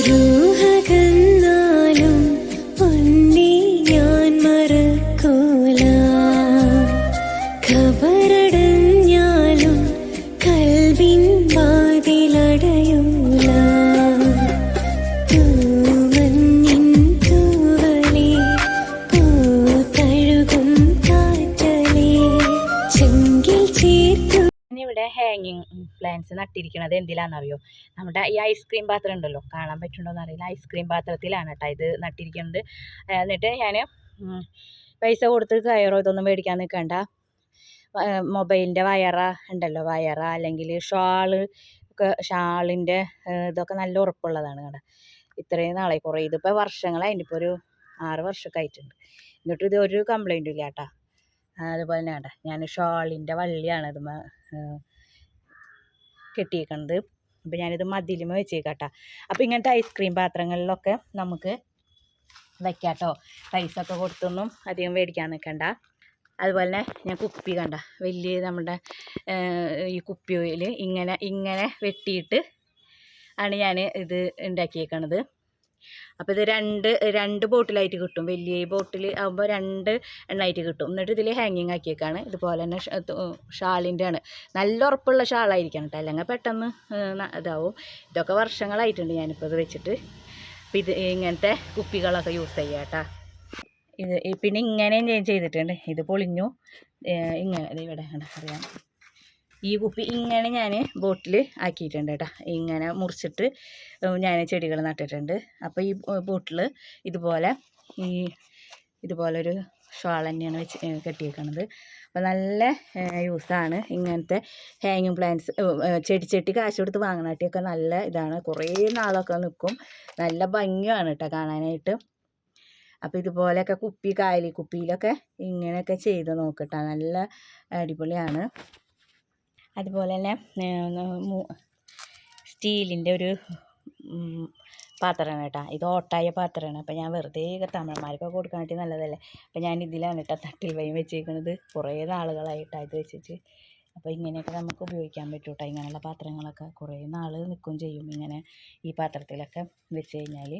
രൂഹകന്നാലും ഹാങ്ങിങ് പ്ലാന്റ്സ് നട്ടിരിക്കുന്നത് എന്തിലാണെന്നറിയോ നമ്മുടെ ഈ ഐസ്ക്രീം പാത്രം ഉണ്ടല്ലോ. കാണാൻ പറ്റുന്നുണ്ടോ അറിയില്ല. ഐസ്ക്രീം പാത്രത്തിലാണ് കേട്ടോ ഇത് നട്ടിരിക്കുന്നത് എന്നിട്ട് ഞാൻ പൈസ കൊടുത്ത് കയറോ ഇതൊന്നും മേടിക്കാൻ നിൽക്കണ്ട മൊബൈലിന്റെ വയറ ഉണ്ടല്ലോ. വയറ അല്ലെങ്കിൽ ഷാൾ ഒക്കെ ഷാളിന്റെ ഇതൊക്കെ നല്ല ഉറപ്പുള്ളതാണ് കേട്ടോ ഇത്രയും നാളെ കുറേ ഇതിപ്പോൾ വർഷങ്ങളായി. ഇപ്പോൾ ഒരു ആറ് വർഷമൊക്കെ ആയിട്ടുണ്ട്. എന്നിട്ട് ഇത് ഒരു കംപ്ലൈന്റും ഇല്ല കേട്ടോ അതുപോലെ തന്നെ കേട്ടോ ഞാൻ ഷാളിന്റെ വള്ളിയാണ് ഇത് കെട്ടിയേക്കണത്. അപ്പോൾ ഞാനിത് മതിലും വെച്ചേക്കാട്ടോ. അപ്പോൾ ഇങ്ങനത്തെ ഐസ്ക്രീം പാത്രങ്ങളിലൊക്കെ നമുക്ക് വയ്ക്കാം കേട്ടോ കൊടുത്തൊന്നും അധികം മേടിക്കാൻ നിൽക്കണ്ട അതുപോലെ തന്നെ ഞാൻ കുപ്പി കണ്ട. വലിയ നമ്മുടെ ഈ കുപ്പിയിൽ ഇങ്ങനെ ഇങ്ങനെ വെട്ടിയിട്ട് ആണ് ഞാൻ ഇത് ഉണ്ടാക്കിയേക്കണത്. അപ്പോൾ ഇത് രണ്ട് രണ്ട് ബോട്ടിലായിട്ട് കിട്ടും. വലിയ ബോട്ടിൽ ആകുമ്പോൾ രണ്ട് എണ്ണമായിട്ട് കിട്ടും. എന്നിട്ട് ഇതിൽ ഹാങ്ങിങ് ആക്കിയേക്കാണ്. ഇതുപോലെ തന്നെ ഷാളിന്റെ ആണ് നല്ല ഉറപ്പുള്ള ഷാളായിരിക്കണം കേട്ടോ അല്ലെങ്കിൽ പെട്ടെന്ന് ഇതാവും. ഇതൊക്കെ വർഷങ്ങളായിട്ടുണ്ട് ഞാനിപ്പോൾ ഇത് വെച്ചിട്ട്. അപ്പോൾ ഇത് ഇങ്ങനത്തെ കുപ്പികളൊക്കെ യൂസ് ചെയ്യാം കേട്ടോ ഇത് പിന്നെ ഇങ്ങനെയും ഞാൻ ചെയ്തിട്ടുണ്ട്. ഇത് പൊളിഞ്ഞു. ഇങ്ങനെ ഇവിടെ അറിയാം. ഈ കുപ്പി ഇങ്ങനെ ഞാൻ ബോട്ടിൽ ആക്കിയിട്ടുണ്ട് കേട്ടോ. ഇങ്ങനെ മുറിച്ചിട്ട് ഞാൻ ചെടികൾ നട്ടിട്ടുണ്ട്. അപ്പോൾ ഈ ബോട്ടിൽ ഇതുപോലെ ഈ ഇതുപോലൊരു ഷോൾ തന്നെയാണ് വെച്ച് കെട്ടിയേക്കണത്. അപ്പോൾ നല്ല യൂസാണ് ഇങ്ങനത്തെ ഹാങ്ങിങ് പ്ലാന്റ്സ് ചെടി ചെട്ടി കാശ് കൊടുത്ത് വാങ്ങണാട്ടിയൊക്കെ നല്ല ഇതാണ്. കുറേ നാളൊക്കെ നിൽക്കും നല്ല ഭംഗിയാണ് കേട്ടോ കാണാനായിട്ട്. അപ്പോൾ ഇതുപോലെയൊക്കെ കുപ്പി കായലി കുപ്പിയിലൊക്കെ ഇങ്ങനെയൊക്കെ ചെയ്ത് നോക്കട്ടെ നല്ല അടിപൊളിയാണ്. അതുപോലെ തന്നെ സ്റ്റീലിന്റെ ഒരു പാത്രമാണ് കേട്ടോ. ഇത് ഓട്ടായ പാത്രമാണ്. അപ്പോൾ ഞാൻ വെറുതെ തമിഴന്മാർക്കൊക്കെ കൊടുക്കാനായിട്ട് നല്ലതല്ലേ? അപ്പോൾ ഞാൻ ഇതിലാണ് കേട്ടോ തട്ടിൽ വൈ വെച്ചേക്കുന്നത് കുറേ നാളുകളായിട്ടാണ് ഇത് വെച്ചിട്ട്. അപ്പോൾ ഇങ്ങനെയൊക്കെ നമുക്ക് ഉപയോഗിക്കാൻ പറ്റും കേട്ടോ ഇങ്ങനെയുള്ള പാത്രങ്ങളൊക്കെ. കുറേ നാൾ നിൽക്കുകയും ചെയ്യും ഇങ്ങനെ ഈ പാത്രത്തിലൊക്കെ വെച്ച് കഴിഞ്ഞാൽ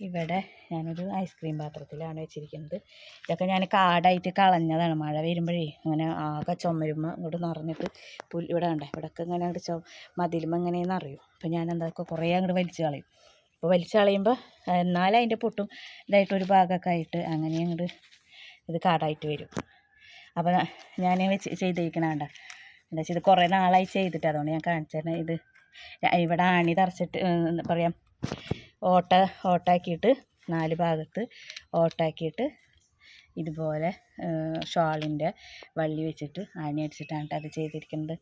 ഇവിടെ ഞാനൊരു ഐസ്ക്രീം പാത്രത്തിലാണ് വെച്ചിരിക്കുന്നത്. ഇതൊക്കെ ഞാൻ കാടായിട്ട് കളഞ്ഞതാണ്. മഴ വരുമ്പോഴേ അങ്ങനെ ആകെ ചുമരുമ്പോൾ ഇങ്ങോട്ട് നിറഞ്ഞിട്ട് പുല്ല് ഇവിടെ കണ്ടേ? ഇവിടെയൊക്കെ ഇങ്ങനെ അങ്ങോട്ട് ചോ മതിലുമ്പോൾ എങ്ങനെയെന്ന് അറിയും? അപ്പോൾ ഞാൻ എന്തൊക്കെ കുറേ അങ്ങോട്ട് വലിച്ചു കളയും. അപ്പോൾ വലിച്ചു കളയുമ്പോൾ എന്നാലും അതിന്റെ പൊട്ടും ഇതായിട്ട് ഒരു ഭാഗമൊക്കെ ആയിട്ട് അങ്ങനെ അങ്ങോട്ട് ഇത് കാടായിട്ട് വരും. അപ്പോൾ ഞാൻ വെച്ച് ചെയ്തിരിക്കണ കണ്ട? എന്താ വെച്ചാൽ ഇത് കുറേ നാളായി ചെയ്തിട്ട് അതുകൊണ്ട് ഞാൻ കാണിച്ചു തരണേ ഇത് ഇവിടെ ആണി തറച്ചിട്ട് എന്താ പറയുക ഓട്ട ഓട്ടാക്കിയിട്ട് നാല് ഭാഗത്ത് ഓട്ടാക്കിയിട്ട് ഇതുപോലെ ഷാളിന്റെ വള്ളി വെച്ചിട്ട് ആണി അടിച്ചിട്ടാണ് അത് ചെയ്തിരിക്കുന്നത്.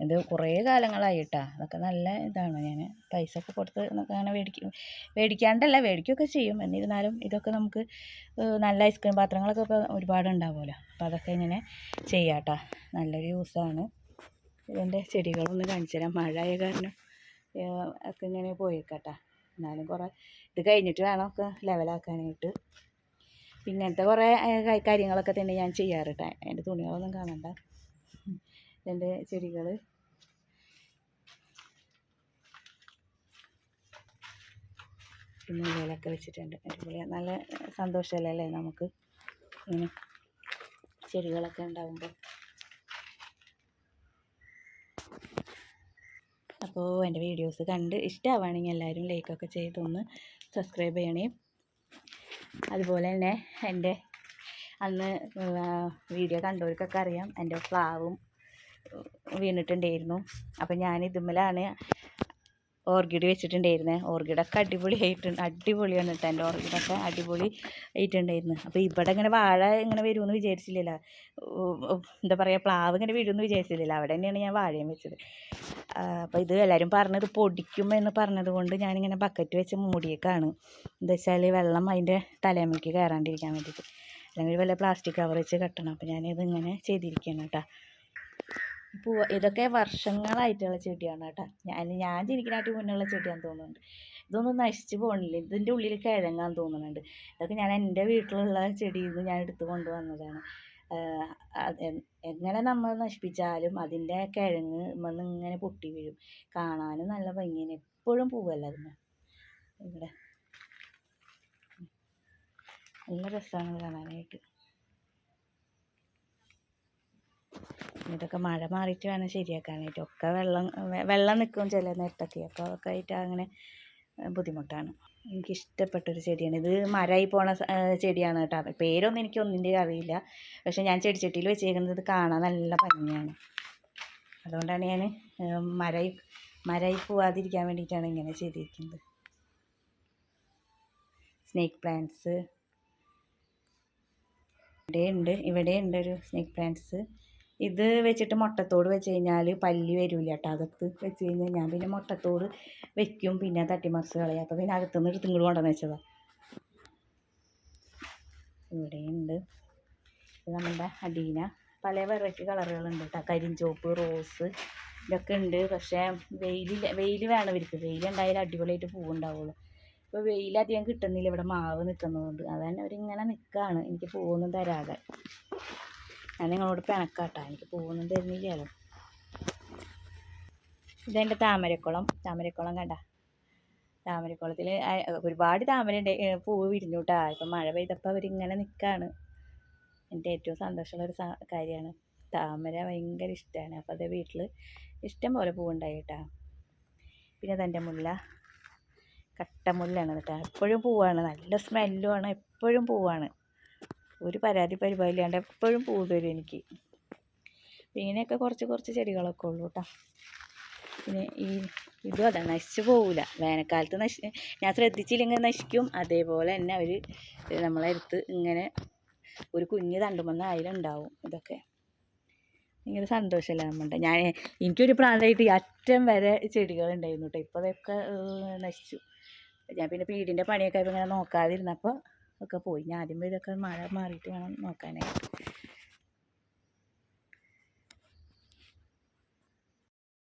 ഇത് കുറേ കാലങ്ങളായി കേട്ടോ അതൊക്കെ നല്ല ഇതാണ്. ഞാൻ പൈസ ഒക്കെ കൊടുത്ത് അങ്ങനെ മേടിക്കും മേടിക്കാണ്ടല്ല മേടിക്കുകയൊക്കെ ചെയ്യും. എന്നിരുന്നാലും ഇതൊക്കെ നമുക്ക് നല്ല ഐസ്ക്രീം പാത്രങ്ങളൊക്കെ ഇപ്പോൾ ഒരുപാട് ഉണ്ടാവുമല്ലോ. അപ്പോൾ അതൊക്കെ ഇങ്ങനെ ചെയ്യാം കേട്ടോ നല്ലൊരു യൂസാണ്. ഇതിന്റെ ചെടികളൊന്ന് കാണിച്ചു തരാം മഴ ആയ കാരണം ഒക്കെ ഇങ്ങനെ പോയേക്കാട്ടോ. എന്നാലും കുറേ ഇത് കഴിഞ്ഞിട്ട് വേണം ഒക്കെ ലെവലാക്കാനായിട്ട് ഇങ്ങനത്തെ കുറേ കാര്യങ്ങളൊക്കെ തന്നെ ഞാൻ ചെയ്യാറ് കേട്ടോ എന്റെ തുണികളൊന്നും കാണണ്ട. എന്റെ ചെടികൾ പിന്നെ ഇലയിലൊക്കെ വെച്ചിട്ടുണ്ട്. അടിപൊളി നല്ല സന്തോഷമല്ലേ നമുക്ക്? ഇങ്ങനെ ചെടികളൊക്കെ ഉണ്ടാകുമ്പോൾ അപ്പോൾ എന്റെ വീഡിയോസ് കണ്ട് ഇഷ്ടമാവുകയാണെങ്കിൽ എല്ലാവരും ലൈക്കൊക്കെ ചെയ്തൊന്ന് സബ്സ്ക്രൈബ് ചെയ്യണേ. അതുപോലെ തന്നെ എന്റെ അന്ന് വീഡിയോ കണ്ടവർക്കൊക്കെ അറിയാം എന്റെ പ്ലാവും വീണിട്ടുണ്ടായിരുന്നു. അപ്പോൾ ഞാൻ ഇതുമ്മലാണ് ഓർക്കിഡ് വെച്ചിട്ടുണ്ടായിരുന്നത് ഓർഗിഡൊക്കെ അടിപൊളിയായിട്ടുണ്ട് അടിപൊളിയാണ് കേട്ടോ എന്റെ ഓർഗിഡൊക്കെ അടിപൊളി ആയിട്ടുണ്ടായിരുന്നു. അപ്പോൾ ഇവിടെ ഇങ്ങനെ വാഴ ഇങ്ങനെ വരുമെന്ന് വിചാരിച്ചില്ലല്ലോ. എന്താ പറയുക പ്ലാവ് ഇങ്ങനെ വീഴുമെന്ന് വിചാരിച്ചില്ലല്ലോ. അവിടെ തന്നെയാണ് ഞാൻ വാഴയും വെച്ചത്. അപ്പോൾ ഇത് എല്ലാവരും പറഞ്ഞത് പൊടിക്കും എന്ന് പറഞ്ഞത് കൊണ്ട് ഞാനിങ്ങനെ ബക്കറ്റ് വെച്ച് മൂടിയേക്കാണ്. എന്താ വെച്ചാൽ വെള്ളം അതിന്റെ തലയമ്മയ്ക്ക് കയറാണ്ടിരിക്കാൻ വേണ്ടിയിട്ട്. അല്ലെങ്കിൽ വല്ല പ്ലാസ്റ്റിക് കവർ വെച്ച് കെട്ടണം. അപ്പോൾ ഞാനിത് ഇങ്ങനെ ചെയ്തിരിക്കുകയാണ് കേട്ടോ. പൂവ് ഇതൊക്കെ വർഷങ്ങളായിട്ടുള്ള ചെടിയാണ് കേട്ടോ. ഞാൻ ഞാൻ ജനിക്കുന്നതായിട്ട് മുന്നുള്ള ചെടിയാന്ന് തോന്നുന്നുണ്ട്. ഇതൊന്നും നശിച്ചു പോകണില്ല ഇതിന്റെ ഉള്ളിൽ കിഴങ്ങാൻ തോന്നുന്നുണ്ട്. ഇതൊക്കെ ഞാൻ എന്റെ വീട്ടിലുള്ള ചെടിയിൽ നിന്ന് ഞാൻ എടുത്തു കൊണ്ടുവന്നതാണ്. എങ്ങനെ നമ്മൾ നശിപ്പിച്ചാലും അതിന്റെ കിഴങ്ങ് വന്ന് ഇങ്ങനെ പൊട്ടി വീഴും. കാണാനും നല്ല ഭംഗിയാണ്. എപ്പോഴും പൂവല്ല അതിന്? ഇവിടെ. നല്ല രസമാണ് കാണാനായിട്ട്. ഇതൊക്കെ മഴ മാറിയിട്ട് വേണം ശരിയാക്കാനായിട്ട്. ഒക്കെ വെള്ളം വെള്ളം നിൽക്കും ചില നേരത്തൊക്കെ. അപ്പോൾ അതൊക്കെ ആയിട്ട് അങ്ങനെ ബുദ്ധിമുട്ടാണ്. എനിക്കിഷ്ടപ്പെട്ടൊരു ചെടിയാണ്. ഇത് മരമായി പോണ ചെടിയാണ് കേട്ടോ. പേരൊന്നും എനിക്ക് ഒന്നിന്റെ അറിയില്ല. പക്ഷെ ഞാൻ ചെടിച്ചട്ടിയിൽ വെച്ചേക്കുന്നത് കാണാൻ നല്ല ഭംഗിയാണ്. അതുകൊണ്ടാണ് ഞാൻ മരയി മരായി പോവാതിരിക്കാൻ വേണ്ടിയിട്ടാണ് ഇങ്ങനെ ചെയ്തിരിക്കുന്നത്. Snake plants. ഇവിടെയുണ്ട് ഇവിടെയുണ്ട് ഒരു സ്നേക്ക് പ്ലാന്റ്സ്. ഇത് വെച്ചിട്ട് മുട്ടത്തോട് വെച്ച് കഴിഞ്ഞാൽ പല്ലി വരില്ല കേട്ടോ അകത്ത് വെച്ച് കഴിഞ്ഞാൽ ഞാൻ പിന്നെ മുട്ടത്തോട് വെക്കും. പിന്നെ തട്ടിമറിച്ച് കളയാം. അപ്പോൾ പിന്നെ അകത്തുനിന്ന് എടുത്ത് ഇങ്ങോട്ട് കൊണ്ടുവന്ന് വെച്ചതാണ് ഇവിടെയുണ്ട്. ഇത് നമ്മുടെ അടീന. പല വെറൈറ്റി കളറുകളുണ്ട് കേട്ടോ കരിഞ്ചോപ്പ് റോസ് ഇതൊക്കെ ഉണ്ട്. പക്ഷേ വെയിലില്ല. വെയിൽ വേണം ഇവർക്ക്. വെയിലുണ്ടായാലും അടിപൊളിയായിട്ട് പൂവുണ്ടാവുള്ളൂ. ഇപ്പോൾ വെയിലധികം കിട്ടുന്നില്ല. ഇവിടെ മാവ് നിൽക്കുന്നതുകൊണ്ട്. അതന്നെ അവരിങ്ങനെ നിൽക്കുകയാണ് എനിക്ക് പൂവൊന്നും തരാതെ. ഞാൻ നിങ്ങളോട് പിണക്കാട്ടോ. എനിക്ക് പൂവൊന്നും തരുന്നില്ലല്ലോ. ഇതെന്റെ താമരക്കുളം. താമരക്കുളം കണ്ട. താമരക്കുളത്തിൽ ഒരുപാട് താമരയുണ്ട്. പൂവ് വിരിഞ്ഞു കേട്ടോ ഇപ്പം മഴ പെയ്തപ്പോൾ അവരിങ്ങനെ നിൽക്കുകയാണ് എന്റെ ഏറ്റവും സന്തോഷമുള്ള ഒരു കാര്യമാണ്. താമര ഭയങ്കര ഇഷ്ടമാണ് അപ്പോൾ അത് വീട്ടിൽ ഇഷ്ടം പോലെ പൂവുണ്ടായി കേട്ടോ പിന്നെ അതെന്റെ മുല്ല. കട്ടമുല്ലാണ് കേട്ടോ. എപ്പോഴും പൂവാണ്. നല്ല സ്മെല്ലുമാണ് എപ്പോഴും പൂവാണ്. ഒരു പരാതി പരിപാടിയില്ലാണ്ട് എപ്പോഴും പൂ തരും എനിക്ക്. ഇങ്ങനെയൊക്കെ കുറച്ച് കുറച്ച് ചെടികളൊക്കെ ഉള്ളൂ കേട്ടോ. പിന്നെ ഈ ഇതും അതെ നശിച്ചു പോവില്ല വേനൽക്കാലത്ത് നശി ഞാൻ ശ്രദ്ധിച്ചില്ലെങ്കിൽ നശിക്കും. അതേപോലെ തന്നെ അവർ നമ്മളെ അടുത്ത് ഇങ്ങനെ ഒരു കുഞ്ഞ് തണ്ടുമെന്ന് അതിലുണ്ടാവും ഇതൊക്കെ. ഭയങ്കര സന്തോഷമല്ലേ നമ്മളുടെ. ഞാൻ എനിക്കൊരു പ്രാന്തമായിട്ട് അറ്റം വരെ ചെടികളുണ്ടായിരുന്നു കേട്ടോ. ഇപ്പോൾ അതൊക്കെ നശിച്ചു. ഞാൻ പിന്നെ വീടിന്റെ പണിയൊക്കെ ആയപ്പോൾ ഇങ്ങനെ നോക്കാതിരുന്നപ്പോൾ ഒക്കെ പോയി. ഞാൻ ആദ്യം പോയി ഇതൊക്കെ മഴ മാറിയിട്ട് വേണം നോക്കാനായിട്ട്.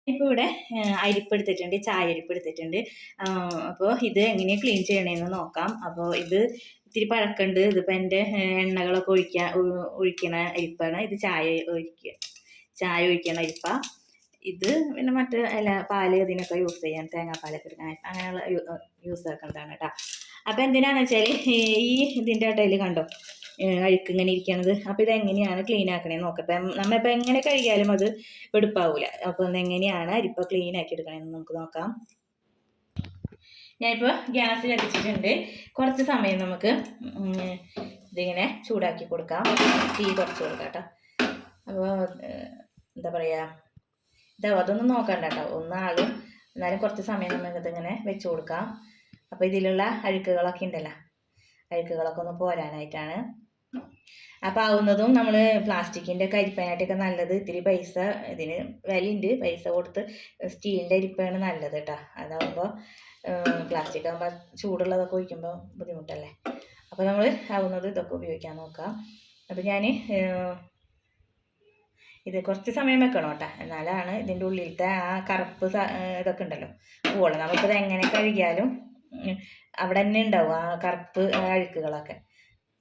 ഇപ്പോൾ ഇവിടെ അരിപ്പെടുത്തിട്ടുണ്ട് ചായ അരിപ്പെടുത്തിട്ടുണ്ട് അപ്പോൾ ഇത് എങ്ങനെയാണ് ക്ലീൻ ചെയ്യണമെന്ന് നോക്കാം. അപ്പോൾ ഇത് ഇത്തിരി പഴക്കമുണ്ട് ഇതിപ്പോൾ എന്റെ എണ്ണകളൊക്കെ ഒഴിക്കാൻ ഒഴിക്കണ അരിപ്പാണ്. ഇത് ചായ ഒഴിക്കുക ചായ ഒഴിക്കണ അരിപ്പ. ഇത് പിന്നെ മറ്റ് അല്ല പാൽ ഇതിനൊക്കെ യൂസ് ചെയ്യാൻ തേങ്ങാപ്പാലൊക്കെ എടുക്കാൻ അങ്ങനെയുള്ള യൂസ് ആക്കുന്നതാണ് കേട്ടോ അപ്പോൾ എന്തിനാണെന്ന് വെച്ചാൽ ഈ ഇതിന്റെ ഇടയിൽ കണ്ടോ? അഴുക്ക് ഇങ്ങനെ ഇരിക്കണത്. അപ്പോൾ ഇതെങ്ങനെയാണ് ക്ലീൻ ആക്കണേന്ന് നോക്കാം. ഇപ്പം നമ്മളിപ്പോൾ എങ്ങനെ കഴുകിയാലും അത് വെടുപ്പാവില്ല അപ്പോൾ എങ്ങനെയാണ് അരിപ്പ ക്ലീൻ ആക്കി എടുക്കണമെന്ന് നമുക്ക് നോക്കാം. ഞാനിപ്പോൾ ഗ്യാസ് കത്തിച്ചിട്ടുണ്ട്. കുറച്ച് സമയം നമുക്ക് ഇതിങ്ങനെ ചൂടാക്കി കൊടുക്കാം. തീ കുറച്ച് കൊടുക്കാം കേട്ടോ അപ്പോൾ എന്താ പറയുക ഇതാ അതൊന്നും നോക്കണ്ട കേട്ടോ ഒന്നാളും എന്നാലും കുറച്ച് സമയം നമുക്ക് ഇതിങ്ങനെ വെച്ച് കൊടുക്കാം. അപ്പോൾ ഇതിലുള്ള അഴുക്കുകളൊക്കെ ഉണ്ടല്ലോ. അഴുക്കുകളൊക്കെ ഒന്ന് പോരാനായിട്ടാണ്. അപ്പോൾ ആവുന്നതും നമ്മൾ പ്ലാസ്റ്റിക്കിന്റെ കരിപ്പാനായിട്ടൊക്കെ നല്ലത്. ഇത്തിരി പൈസ ഇതിന് വിലയുണ്ട്. പൈസ കൊടുത്ത് സ്റ്റീലിന്റെ അരിപ്പാണ് നല്ലത് കേട്ടോ. അതാവുമ്പോൾ പ്ലാസ്റ്റിക് ആകുമ്പോൾ ചൂടുള്ളതൊക്കെ ഒഴിക്കുമ്പോൾ ബുദ്ധിമുട്ടല്ലേ? അപ്പോൾ നമ്മൾ ആവുന്നത് ഇതൊക്കെ ഉപയോഗിക്കാൻ നോക്കാം. അപ്പോൾ ഞാൻ ഇത് കുറച്ച് സമയം വെക്കണം കേട്ടോ എന്നാലാണ് ഇതിന്റെ ഉള്ളിലത്തെ ആ കറുപ്പ് ഇതൊക്കെ ഉണ്ടല്ലോ. പോവുള്ളൂ നമുക്കിത് എങ്ങനെ കഴുകിയാലും അവിടെ തന്നെ ഉണ്ടാവും ആ കറുപ്പ് അഴുക്കുകളൊക്കെ.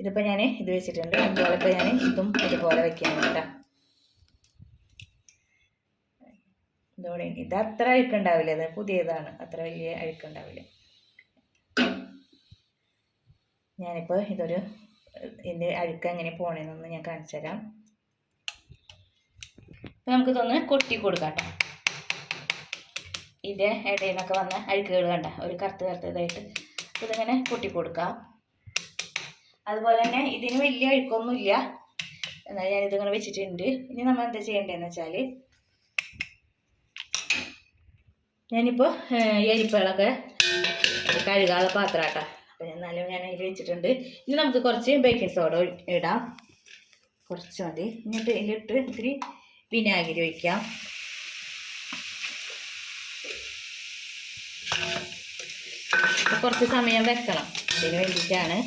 ഇതിപ്പോൾ ഞാൻ ഇത് വെച്ചിട്ടുണ്ട്. അതുപോലെ ഇപ്പോൾ ഞാൻ ഇതും ഇതുപോലെ വെക്കാൻ കേട്ടോ ഇതോടെ ഇത് അത്ര അഴുക്കുണ്ടാവില്ല ഇത് പുതിയതാണ്. അത്ര വലിയ അഴുക്കുണ്ടാവില്ല ഞാനിപ്പോൾ ഇതൊരു ഇതിന്റെ അഴുക്ക് എങ്ങനെ പോണേന്നൊന്ന് ഞാൻ കാണിച്ചു തരാം അപ്പോൾ നമുക്കിതൊന്ന് കൊട്ടി കൊടുക്കാം കേട്ടോ ഇതിന്റെ ഇടയിൽ നിന്നൊക്കെ വന്ന അഴുക്കുകൾ കണ്ട ഒരു കറുത്ത് കറുത്തതായിട്ട്. ഇതിങ്ങനെ കൊട്ടി കൊടുക്കാം. അതുപോലെ തന്നെ ഇതിന് വലിയ അഴുക്കൊന്നുമില്ല. എന്നാൽ ഞാനിതിങ്ങനെ വെച്ചിട്ടുണ്ട്. ഇനി നമ്മൾ എന്താ ചെയ്യേണ്ടതെന്ന് വെച്ചാൽ ഞാനിപ്പോൾ ഈ അരിപ്പകളൊക്കെ കഴുകാതെ പാത്രം കേട്ടോ അപ്പം എന്നാലും ഞാൻ അതിൽ വെച്ചിട്ടുണ്ട്. ഇനി നമുക്ക് കുറച്ച് ബേക്കിംഗ് സോഡ ഇടാം. കുറച്ച് മതി. എന്നിട്ട് ഇതിലിട്ട് ഇത്തിരി വിനാഗിരി ഒഴിക്കാം കുറച്ച് സമയം വെക്കണം. അതിന് വേണ്ടിയിട്ടാണ്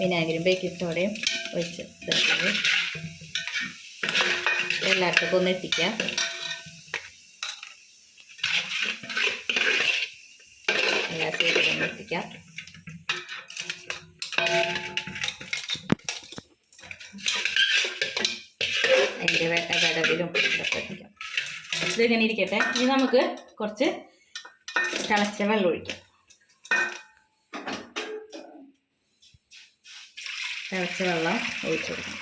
വിനാഗിരി ബേക്കിംഗ് സോഡയും ഒഴിച്ച് ഇതാക്കുന്നത് എല്ലാവർക്കും ഒന്ന് എത്തിക്കാം. എല്ലാ സൈഡിലും എത്തിക്കാം. വിടവിലും ഇതൊക്കെ എത്തിക്കാം ഇതിങ്ങനെ ഇരിക്കട്ടെ. ഇനി നമുക്ക് കുറച്ച് തിളച്ച വെള്ളം ഒഴിക്കാം. തിളച്ച വെള്ളം ഒഴിച്ചു കൊടുക്കണം.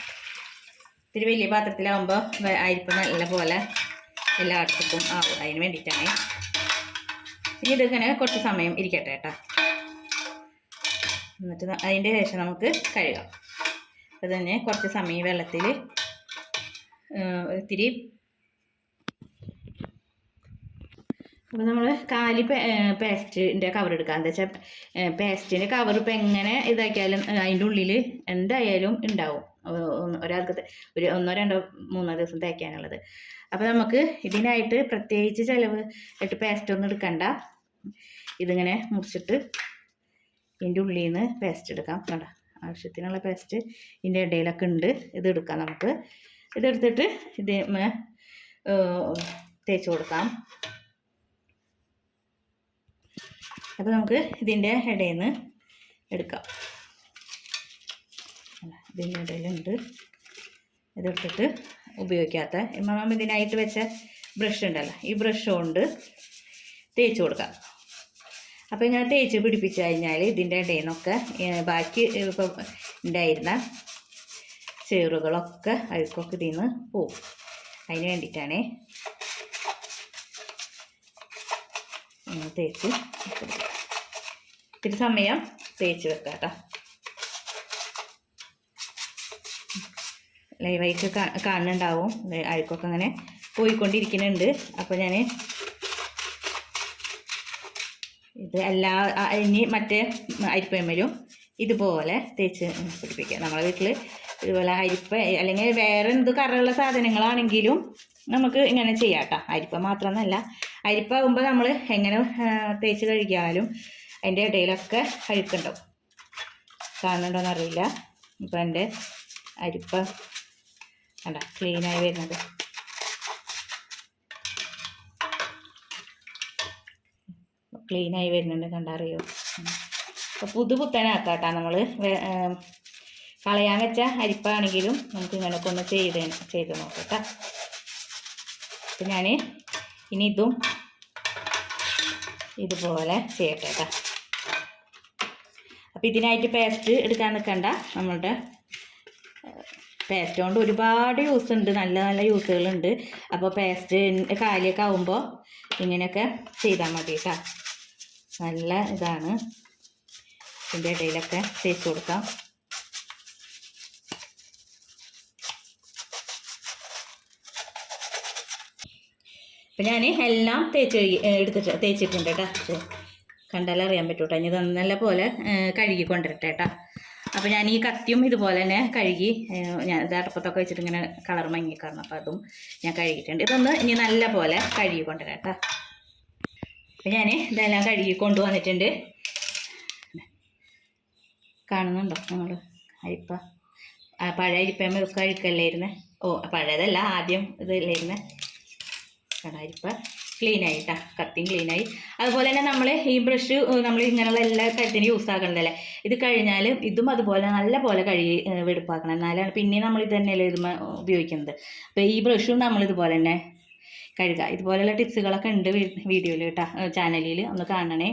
ഇത്തിരി വലിയ പാത്രത്തിലാവുമ്പോൾ അരിപ്പ് നല്ല പോലെ എല്ലായിടത്തേക്കും ആവും അതിന് വേണ്ടിയിട്ടാണ്. ഇനി ഇതിങ്ങനെ കുറച്ച് സമയം ഇരിക്കട്ടെ കേട്ടോ. എന്നിട്ട് അതിന്റെ ശേഷം നമുക്ക് കഴുകാം. അപ്പോൾ തന്നെ കുറച്ച് സമയം വെള്ളത്തിൽ ഇത്തിരി. അപ്പോൾ നമ്മൾ കാലി പേസ്റ്റിന്റെ കവർ എടുക്കുക എന്താ വെച്ചാൽ പേസ്റ്റിന്റെ കവർ ഇപ്പം എങ്ങനെ ഇതാക്കിയാലും അതിന്റെ ഉള്ളിൽ എന്തായാലും ഉണ്ടാവും ഒരാൾക്ക് ഒരു ഒന്നോ രണ്ടോ മൂന്നോ ദിവസം തേക്കാനുള്ളത്. അപ്പോൾ നമുക്ക് ഇതിനായിട്ട് പ്രത്യേകിച്ച് ചിലവ് ആയിട്ട് പേസ്റ്റ് ഒന്നും എടുക്കണ്ട. ഇതിങ്ങനെ മുറിച്ചിട്ട് ഇതിന്റെ ഉള്ളിൽ നിന്ന് പേസ്റ്റ് എടുക്കാം. കേട്ടോ ആവശ്യത്തിനുള്ള പേസ്റ്റ് ഇതിന്റെ ഇടയിലൊക്കെ ഉണ്ട് ഇത് എടുക്കാം നമുക്ക്. ഇതെടുത്തിട്ട് ഇത് തേച്ച് കൊടുക്കാം. അപ്പോൾ നമുക്ക് ഇതിന്റെ ഇടയിൽ നിന്ന് എടുക്കാം ഇതിന്റെ ഇടയിലുണ്ട്. ഇതെടുത്തിട്ട് ഉപയോഗിക്കാത്ത നമ്മൾ ഇതിനായിട്ട് വെച്ച ബ്രഷ് ഉണ്ടല്ലോ ഈ ബ്രഷ് കൊണ്ട് തേച്ച് കൊടുക്കാം. അപ്പോൾ ഇങ്ങനെ തേച്ച് പിടിപ്പിച്ച് കഴിഞ്ഞാൽ ഇതിന്റെ ഇടയിൽ നിന്നൊക്കെ ബാക്കി ഇപ്പം ഉണ്ടായിരുന്ന ചേറുകളൊക്കെ അഴുക്കൊക്കെ ഇതിൽ നിന്ന് പോവും. അതിന് വേണ്ടിയിട്ടാണേ തേച്ച് ഇത്തിരി സമയം തേച്ച് വെക്കാം കേട്ടോ ലൈവായിട്ട് കാണുന്നുണ്ടാവും അഴുക്കൊക്കെ അങ്ങനെ പോയിക്കൊണ്ടിരിക്കുന്നുണ്ട്. അപ്പോൾ ഞാൻ ഇത് എല്ലാ ഇനി മറ്റേ അരിപ്പയമ്മലും ഇതുപോലെ തേച്ച് പിടിപ്പിക്കുക നമ്മളെ വീട്ടിൽ ഇതുപോലെ അരിപ്പ അല്ലെങ്കിൽ വേറെ എന്ത് കറുള്ള സാധനങ്ങളാണെങ്കിലും നമുക്ക് ഇങ്ങനെ ചെയ്യാം കേട്ടോ അരിപ്പ മാത്രമെന്നല്ല. അരിപ്പ ആകുമ്പോൾ നമ്മൾ എങ്ങനെ തേച്ച് കഴുകിയാലും അതിന്റെ ഇടയിലൊക്കെ അഴുക്കുണ്ടാവും കാണുന്നുണ്ടോയെന്ന് അറിയില്ല ഇപ്പം എന്റെ അരിപ്പ അല്ല ക്ലീനായി വരുന്നത്. ക്ലീനായി വരുന്നുണ്ട് കണ്ടറിയോ? അപ്പോൾ പുതുപുത്തനാക്കാം കേട്ടോ നമ്മൾ കളയാൻ വെച്ച അരിപ്പാണെങ്കിലും നമുക്ക് ഇങ്ങനെയൊക്കെ ഒന്ന് ചെയ്ത് ചെയ്ത് നോക്കട്ടെ. അപ്പം ഞാൻ ഇനി ഇതും ഇതുപോലെ ചെയ്യട്ടെ കേട്ടോ അപ്പം ഇതിനായിട്ട് പേസ്റ്റ് എടുക്കാൻ നിൽക്കണ്ട നമ്മളുടെ പേസ്റ്റ് കൊണ്ട് ഒരുപാട് യൂസ് ഉണ്ട്. നല്ല നല്ല യൂസുകളുണ്ട് അപ്പോൾ പേസ്റ്റ് കാലിയൊക്കെ ആവുമ്പോൾ ഇങ്ങനെയൊക്കെ ചെയ്താൽ മതി കേട്ടോ നല്ല ഇതാണ്. ഇതിന്റെ ഇടയിലൊക്കെ തേച്ച് കൊടുക്കാം. അപ്പം ഞാൻ എല്ലാം തേച്ച് എടുത്തിട്ട് തേച്ചിട്ടുണ്ട് കേട്ടോ. കണ്ടാലേ അറിയാൻ പറ്റൂ കേട്ടോ. ഇനി നല്ല പോലെ കഴുകി കൊണ്ടിരട്ടെ കേട്ടോ. അപ്പോൾ ഞാൻ ഈ കത്തിയും ഇതുപോലെ തന്നെ കഴുകി ഞാൻ ഇത് വെച്ചിട്ട് ഇങ്ങനെ കളർ മങ്ങിക്കാരണം അപ്പോൾ അതും ഞാൻ കഴുകിയിട്ടുണ്ട്. ഇതൊന്ന് ഇനി നല്ല പോലെ കഴുകി കൊണ്ടുവരാം അപ്പം ഞാൻ ഇതെല്ലാം കഴുകി കൊണ്ടുവന്നിട്ടുണ്ട്. കാണുന്നുണ്ടോ നിങ്ങൾ അരിപ്പ. പഴയ അരിപ്പയമ്മ കഴിക്കല്ലായിരുന്നേ ഓ പഴയതല്ല ആദ്യം ഇതില്ലായിരുന്നേ ക്ലീൻ കേട്ടോ കത്തിയും ക്ലീനായി അതുപോലെ തന്നെ നമ്മൾ ഈ ബ്രഷ് നമ്മൾ ഇങ്ങനെയുള്ള എല്ലാ കാര്യത്തിനും യൂസ് ആക്കണതല്ലേ? ഇത് കഴിഞ്ഞാൽ ഇതും അതുപോലെ നല്ല പോലെ കഴുകി വെടുപ്പാക്കണം. എന്നാലാണ് പിന്നെ നമ്മൾ ഇത് തന്നെയല്ലേ ഇത് ഉപയോഗിക്കുന്നത്. അപ്പോൾ ഈ ബ്രഷും നമ്മൾ ഇതുപോലെ തന്നെ കഴുകുക ഇതുപോലെയുള്ള ടിപ്സുകളൊക്കെ ഉണ്ട് വീഡിയോയിൽ കേട്ടോ ചാനലിൽ ഒന്ന് കാണണേ.